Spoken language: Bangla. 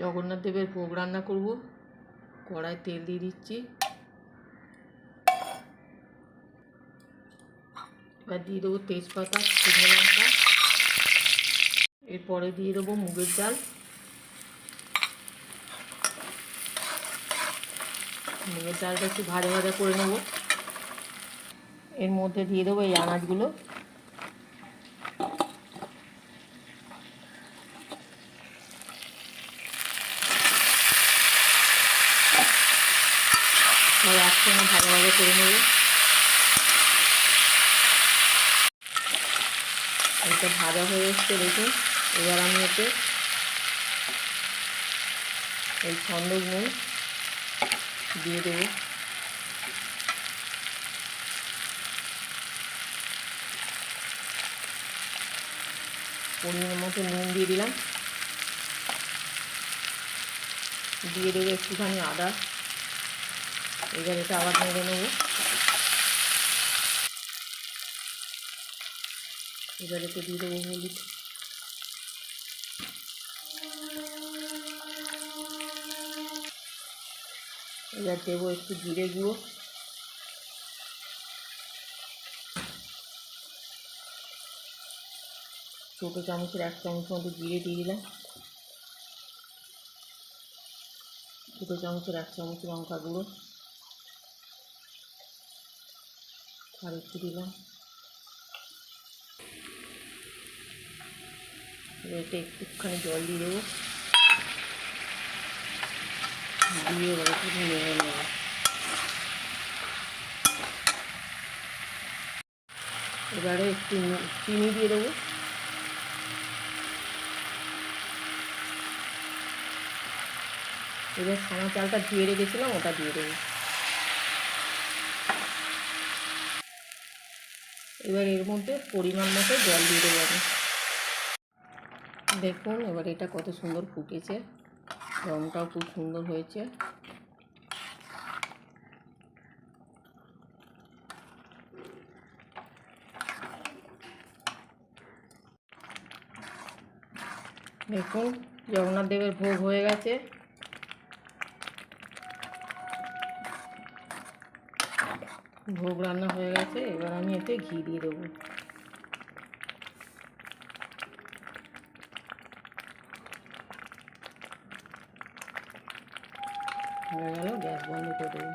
জগন্নাথ দেবের ভোগ রান্না করব। কড়াই তেল দিয়ে দিচ্ছি। এবার দিয়ে দেবো তেজপাতা, শুকনো লঙ্কা। এরপরে দিয়ে দেবো মুগের ডাল। মুগের ডালটা একটু ভাজা ভাজা করে নেব। এর মধ্যে দিয়ে দেবো এই আনাজগুলো। সব একসঙ্গে ভাজা করে নেব। এটা ভাজা হয়ে এসছে, দেখুন। এবার আমি এতে এই নুন দিয়ে দেবো। পরিমাণ মতো নুন দিয়ে দিলাম। দিয়ে দেবো একটুখানি আদা। এবার এটা আবার নেড়ে নেব। এবার এতে দিয়ে দেবো হলুদ। এবার দেবো একটু জিরে গুঁড়ো। ছোটো চামচের এক চামচ মতো জিরে দিয়ে দিলাম। ছোটো চামচের এক চামচ লঙ্কা গুঁড়ো। আর একটু দিলাম। এটা একটুখানি জল দিয়ে দেবো। দিয়ে এবার একটু নেব। এবারে একটু চিনি দিয়ে দেবো। এবার সানা চালটা ধুয়ে রেখেছিলাম, ওটা দিয়ে দেবো। এবার এর মধ্যে পরিমাণ মতো জল দিয়ে দেবো আমি। দেখুন, এবার এটা কত সুন্দর ফুটেছে। রঙটাও খুব সুন্দর হয়েছে। দেখুন, জগন্নাথ দেবের ভোগ হয়ে গেছে। ভোগ রান্না হয়ে গেছে, এবার আমি এতে ঘি দিয়ে দেবো। হয়ে গেল, গ্যাস বন্ধ করে দেবো।